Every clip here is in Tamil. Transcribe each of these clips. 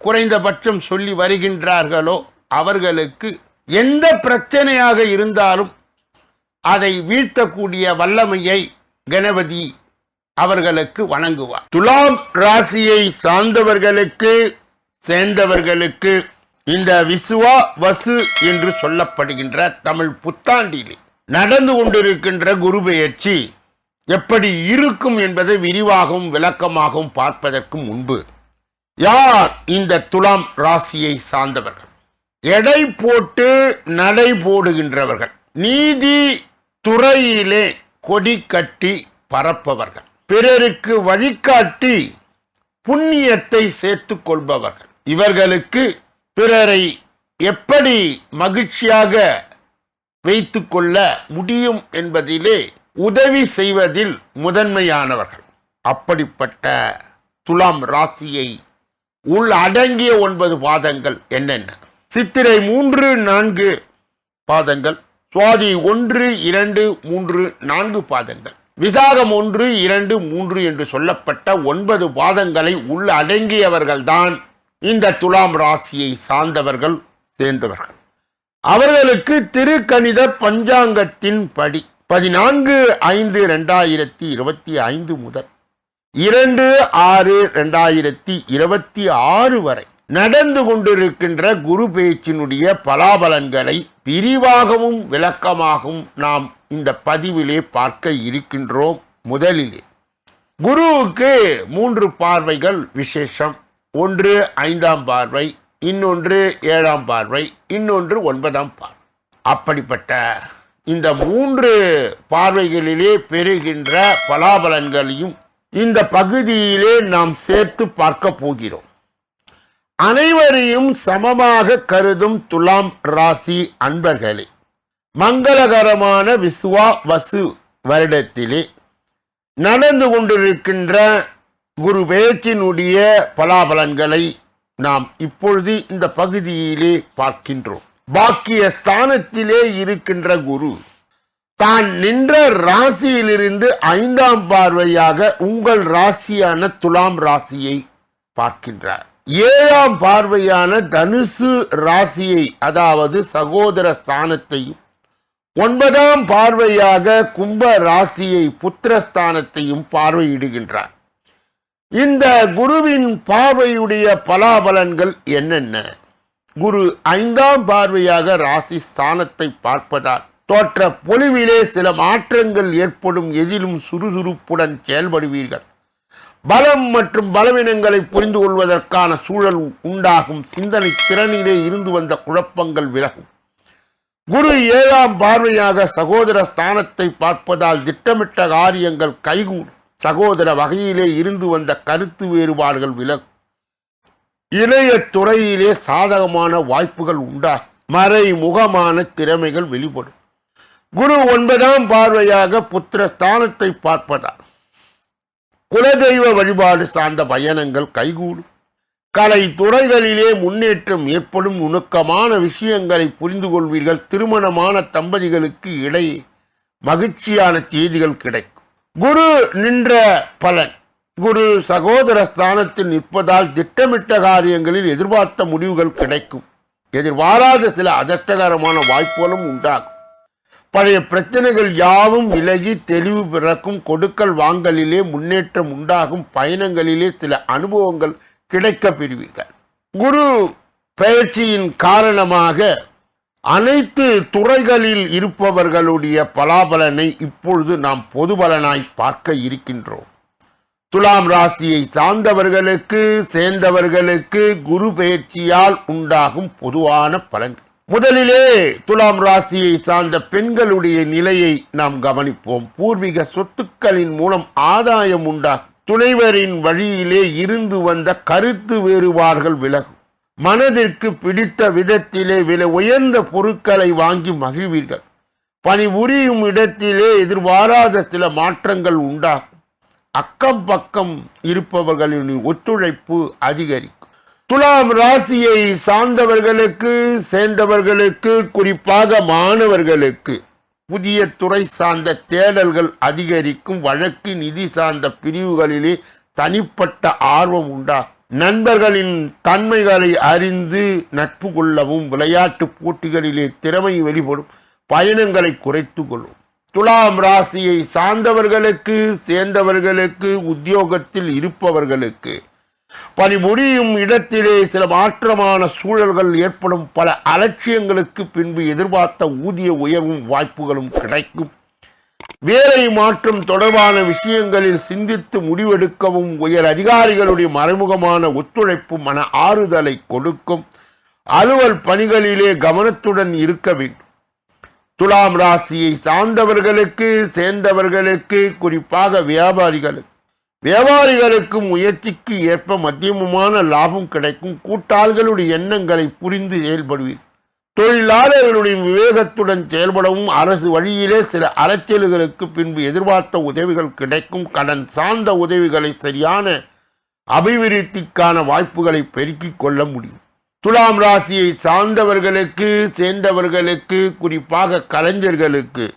குறைந்தபட்சம் சொல்லி வருகின்றார்களோ அவர்களுக்கு எந்த பிரச்சனையாக இருந்தாலும் அதை வீழ்த்தக்கூடிய வல்லமையை கணபதி அவர்களுக்கு வணங்குவார். துலாம் ராசியை சார்ந்தவர்களுக்கு சேர்ந்தவர்களுக்கு இந்த விசுவா வசு என்று சொல்லப்படுகின்ற தமிழ் புத்தாண்டிலே நடந்து கொண்டிருக்கின்ற குரு பெயர்ச்சி எப்படி இருக்கும் என்பதை விரிவாகவும் விளக்கமாகவும் பார்ப்பதற்கு முன்பு யார் இந்த துலாம் ராசியை சார்ந்தவர்கள்? எடை போட்டு நடை போடுகின்றவர்கள். நீதி துறையிலே கொடி கட்டி பரப்பவர்கள் பிறருக்கு வழிகாட்டி புண்ணியத்தை சேர்த்து கொள்பவர்கள். இவர்களுக்கு பிறரை எப்படி மகிழ்ச்சியாக வைத்துக்கொள்ள முடியும் என்பதிலே உதவி செய்வதில் முதன்மையானவர்கள். அப்படிப்பட்ட துலாம் ராசியை உள் அடங்கிய ஒன்பது பாதங்கள் என்னென்ன? சித்திரை மூன்று நான்கு பாதங்கள். சுவாதி ஒன்று இரண்டு மூன்று நான்கு பாதங்கள். விசாகம் ஒன்று இரண்டு மூன்று என்று சொல்லப்பட்ட ஒன்பது பாதங்களை உள் அடங்கியவர்கள்தான் இந்த துலாம் ராசியை சார்ந்தவர்கள் சேர்ந்தவர்கள். அவர்களுக்கு திருக்கணித பஞ்சாங்கத்தின் படி பதினான்கு ஐந்து ரெண்டாயிரத்தி இருபத்தி ஐந்து முதல் இரண்டு ஆறு ரெண்டாயிரத்தி இருபத்தி ஆறு வரை நடந்து கொண்டிருக்கின்ற குரு பேச்சினுடைய பலாபலன்களை விரிவாகவும் விளக்கமாகவும் நாம் இந்த பதிவிலே பார்க்க இருக்கின்றோம் முதலிலே. குருவுக்கு மூன்று பார்வைகள் விசேஷம். ஒன்று ஐந்தாம் பார்வை இன்னொன்று ஏழாம் பார்வை இன்னொன்று ஒன்பதாம் பார்வை. அப்படிப்பட்ட இந்த மூன்று பார்வைகளிலே பெறுகின்ற பலாபலன்களையும் இந்த பகுதியிலே நாம் சேர்த்து பார்க்க போகிறோம். அனைவரையும் சமமாக கருதும் துலாம் ராசி அன்பர்களே மங்களகரமான விசுவா வசு வருடத்திலே நடந்து கொண்டிருக்கின்ற குரு பேச்சினுடைய பலாபலன்களை நாம் இப்பொழுது இந்த பகுதியிலே பார்க்கின்றோம். பாக்கிய ஸ்தானத்திலே இருக்கின்ற குரு தான் நின்ற ராசியிலிருந்து ஐந்தாம் பார்வையாக உங்கள் ராசியான துலாம் ராசியை பார்க்கின்றார். ஏழாம் பார்வையான தனுசு ராசியை அதாவது சகோதர ஸ்தானத்தையும் ஒன்பதாம் பார்வையாக கும்ப ராசியை புத்திரஸ்தானத்தையும் பார்வையிடுகின்றார். இந்த குருவின் பார்வையுடைய பலாபலன்கள் என்னென்ன? குரு ஐந்தாம் பார்வையாக ராசி ஸ்தானத்தை பார்ப்பதால் தோற்ற பொலிவிலே சில மாற்றங்கள் ஏற்படும் எதிலும் சுறுசுறுப்புடன் செயல்படுவீர்கள். பலம் மற்றும் பலவீனங்களை புரிந்து கொள்வதற்கான சூழல் உண்டாகும். சிந்தனை திறனிலே இருந்து வந்த குழப்பங்கள் விலகும். குரு ஏழாம் பார்வையாக சகோதர ஸ்தானத்தை பார்ப்பதால் திட்டமிட்ட காரியங்கள் கைகூடும். சகோதர வகையிலே இருந்து வந்த கருத்து வேறுபாடுகள் விலகும். இணைய துறையிலே சாதகமான வாய்ப்புகள் உண்டாகும். மறைமுகமான திறமைகள் வெளிப்படும். குரு ஒன்பதாம் பார்வையாக புத்திர ஸ்தானத்தை பார்ப்பதால் குலதெய்வ வழிபாடு சார்ந்த பயணங்கள் கைகூடும். கலை துறைகளிலே முன்னேற்றம் ஏற்படும் நுணுக்கமான விஷயங்களை புரிந்து கொள்வீர்கள். திருமணமான தம்பதிகளுக்கு இடையே மகிழ்ச்சியான செய்திகள் கிடைக்கும். குரு நின்ற பலன். குரு சகோதர ஸ்தானத்தில் நிற்பதால் திட்டமிட்ட காரியங்களில் எதிர்பார்த்த முடிவுகள் கிடைக்கும். எதிர்பாராத சில அதிர்ஷ்டகரமான வாய்ப்புகளும் உண்டாகும். பழைய பிரச்சனைகள் யாவும் விலகி தெளிவு பிறக்கும் கொடுக்கல் வாங்கலிலே முன்னேற்றம் உண்டாகும் பயணங்களிலே சில அனுபவங்கள் கிடைக்க பெறுவீர்கள் குரு பயிற்சியின் காரணமாக அனைத்து துறைகளில் இருப்பவர்களுடைய பலாபலனை இப்பொழுது நாம் பொது பலனாய் பார்க்க இருக்கின்றோம். துலாம் ராசியை சார்ந்தவர்களுக்கு சேர்ந்தவர்களுக்கு குரு பயிற்சியால் உண்டாகும் பொதுவான பலன்கள். முதலிலே துலாம் ராசியை சார்ந்த பெண்களுடைய நிலையை நாம் கவனிப்போம். பூர்வீக சொத்துக்களின் மூலம் ஆதாயம் உண்டாகும். துணைவரின் வழியிலே இருந்து வந்த கருத்து வேறுபாடுகள் விலகும். மனதிற்கு பிடித்த விதத்திலே விலை உயர்ந்த பொருட்களை வாங்கி மகிழ்வீர்கள். பணி புரியும் இடத்திலே எதிர்பாராத சில மாற்றங்கள் உண்டாகும். அக்கம் பக்கம் இருப்பவர்களின் ஒத்துழைப்பு அதிகரிக்கும். துலாம் ராசியை சார்ந்தவர்களுக்கு சேர்ந்தவர்களுக்கு குறிப்பாக மாணவர்களுக்கு புதிய துறை சார்ந்த தேடல்கள் அதிகரிக்கும் வழக்கு நிதி சார்ந்த பிரிவுகளிலே தனிப்பட்ட ஆர்வம் உண்டாகும் நண்பர்களின் தன்மைகளை அறிந்து நட்பு கொள்ளவும் விளையாட்டு போட்டிகளிலே திறமை வெளிப்படும் பயணங்களை குறைத்து கொள்ளும். துலாம் ராசியை சார்ந்தவர்களுக்கு சேர்ந்தவர்களுக்கு உத்தியோகத்தில் இருப்பவர்களுக்கு பணிபுரியும் இடத்திலே சில மாற்றமான சூழல்கள் ஏற்படும் பல அலட்சியங்களுக்கு பின்பு எதிர்பார்த்த ஊதிய உயர்வும் வாய்ப்புகளும் கிடைக்கும். வேலை மாற்றம் தொடர்பான விஷயங்களில் சிந்தித்து முடிவெடுக்கவும் உயர் அதிகாரிகளுடைய மறைமுகமான ஒத்துழைப்பு மன ஆறுதலை கொடுக்கும். அலுவல் பணிகளிலே கவனத்துடன் இருக்க வேண்டும். துலாம் ராசியை சார்ந்தவர்களுக்கு சேர்ந்தவர்களுக்கு குறிப்பாக வியாபாரிகளுக்கு வியாபாரிகளுக்கும் முயற்சிக்கு ஏற்ப மத்தியமமான லாபம் கிடைக்கும். கூட்டாளிகளுடைய எண்ணங்களை புரிந்து செயல்படுவீர். தொழிலாளர்களுடைய விவேகத்துடன் செயல்படவும் அரசு வழியிலே சில அரசியல்களுக்கு பின்பு எதிர்பார்த்த உதவிகள் கிடைக்கும். கடன் சார்ந்த உதவிகளை சரியான அபிவிருத்திக்கான வாய்ப்புகளை பெருக்கிக் கொள்ள முடியும். துலாம் ராசியை சார்ந்தவர்களுக்கு சேர்ந்தவர்களுக்கு குறிப்பாக கலைஞர்களுக்கு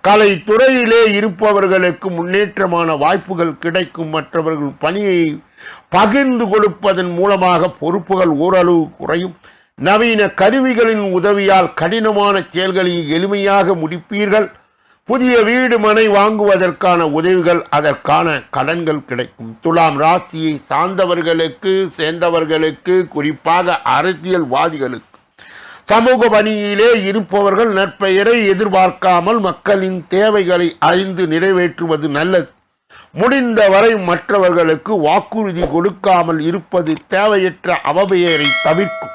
கலை துறையிலே இருப்பவர்களுக்கு முன்னேற்றமான வாய்ப்புகள் கிடைக்கும். மற்றவர்கள் பணியை பகிர்ந்து கொடுப்பதன் மூலமாக பொறுப்புகள் ஓரளவு குறையும். நவீன கருவிகளின் உதவியால் கடினமான செயல்களை எளிமையாக முடிப்பீர்கள். புதிய வீடு மனை வாங்குவதற்கான உதவிகள் அதற்கான கடன்கள் கிடைக்கும். துலாம் ராசியை சார்ந்தவர்களுக்கு சேர்ந்தவர்களுக்கு குறிப்பாக அரசியல்வாதிகளுக்கு சமூக பணியிலே இருப்பவர்கள் நற்பெயரை எதிர்பார்க்காமல் மக்களின் தேவைகளை அறிந்து நிறைவேற்றுவது நல்லது. முடிந்தவரை மற்றவர்களுக்கு வாக்குறுதி கொடுக்காமல் இருப்பது தேவையற்ற அவபெயரை தவிர்க்கும்.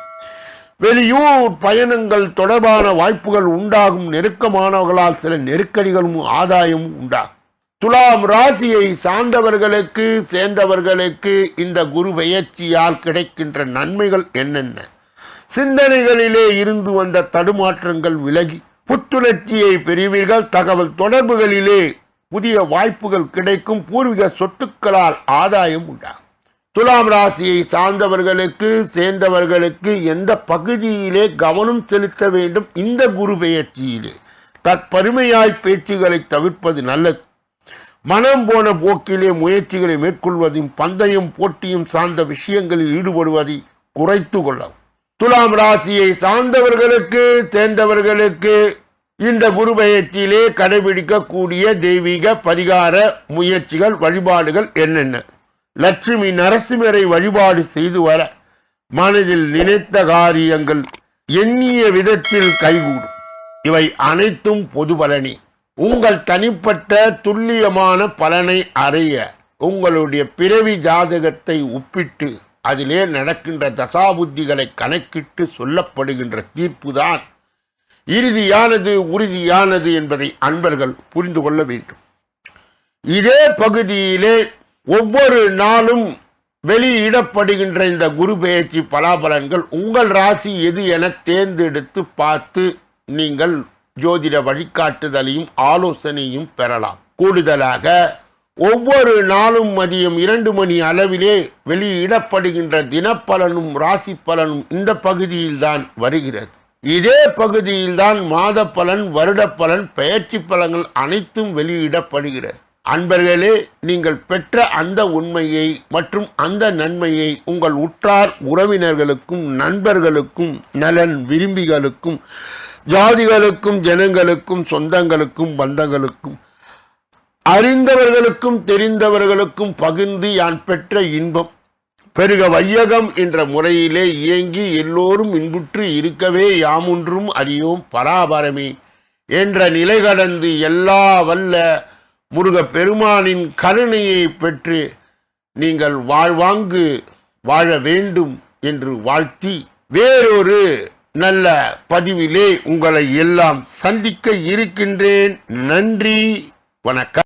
வெளியூர் பயணங்கள் தொடர்பான வாய்ப்புகள் உண்டாகும். நெருக்கமானவர்களால் சில நெருக்கடிகளும் ஆதாயமும் உண்டாகும். துலாம் ராசியை சார்ந்தவர்களுக்கு சேர்ந்தவர்களுக்கு இந்த குரு பெயர்ச்சியால் கிடைக்கின்ற நன்மைகள் என்னென்ன? சிந்தனைகளிலே இருந்து வந்த தடுமாற்றங்கள் விலகி புத்துணர்ச்சியை பெறுவீர்கள். தகவல் தொடர்புகளிலே புதிய வாய்ப்புகள் கிடைக்கும். பூர்வீக சொத்துக்களால் ஆதாயம் உண்டாகும். துலாம் ராசியை சார்ந்தவர்களுக்கு சேர்ந்தவர்களுக்கு எந்த பகுதியிலே கவனம் செலுத்த வேண்டும்? இந்த குரு பெயர்ச்சியிலே தற்பெருமையாய் பேச்சுகளை தவிர்ப்பது நல்லது. மனம் போன போக்கிலே முயற்சிகளை மேற்கொள்வதையும் பந்தயம் போட்டியும் சார்ந்த விஷயங்களில் ஈடுபடுவதை குறைத்து கொள்ளவும். துலாம் ராசியை சார்ந்தவர்களுக்கு சேர்ந்தவர்களுக்கு இந்த குரு பெயர்ச்சியிலே கடைபிடிக்கக்கூடிய தெய்வீக பரிகார முயற்சிகள் வழிபாடுகள் என்னென்ன? லட்சுமி நரசிம்மரை வழிபாடு செய்து வர மனதில் நினைத்த காரியங்கள் எண்ணிய விதத்தில் கைகூடும். இவை அனைத்தும் பொது பலனே. உங்கள் தனிப்பட்ட துல்லியமான பலனை அறிய உங்களுடைய பிறவி ஜாதகத்தை ஒப்பிட்டு அதிலே நடக்கின்ற தசாபுத்திகளை கணக்கிட்டு சொல்லப்படுகின்ற தீர்ப்புதான் இறுதியானது உறுதியானது என்பதை அன்பர்கள் புரிந்து கொள்ள வேண்டும். இதே பகுதியிலே ஒவ்வொரு நாளும் வெளியிடப்படுகின்ற இந்த குரு பெயர்ச்சி பலாபலன்கள் உங்கள் ராசி எது என தேர்ந்தெடுத்து பார்த்து நீங்கள் ஜோதிட வழிகாட்டுதலையும் ஆலோசனையும் பெறலாம். கூடுதலாக ஒவ்வொரு நாளும் மதியம் இரண்டு மணி அளவிலே வெளியிடப்படுகின்ற தினப்பலனும் ராசி பலனும் இந்த பகுதியில்தான் வருகிறது. இதே பகுதியில்தான் மாத பலன் வருட பலன் பெயர்ச்சி பலங்கள் அனைத்தும் வெளியிடப்படுகிறது. அன்பர்களே நீங்கள் பெற்ற அந்த உண்மையை மற்றும் அந்த நன்மையை உங்கள் உற்றார் உறவினர்களுக்கும் நண்பர்களுக்கும் நலன் விரும்பிகளுக்கும் ஜாதிகளுக்கும் ஜனங்களுக்கும் சொந்தங்களுக்கும் பந்தங்களுக்கும் அறிந்தவர்களுக்கும் தெரிந்தவர்களுக்கும் பகிர்ந்து யான் பெற்ற இன்பம். பெருக வையகம் என்ற முறையிலே இயங்கி எல்லோரும் இன்புற்று இருக்கவே யாமொன்றும் அறியோம் பராபரமே என்ற நிலை கடந்து எல்லா வல்ல முருக பெருமானின் கருணையை பெற்று நீங்கள் வாழ்வாங்கு வாழ வேண்டும் என்று வாழ்த்தி வேறொரு நல்ல பதிவிலே உங்களை எல்லாம் சந்திக்க இருக்கின்றேன். நன்றி வணக்கம்.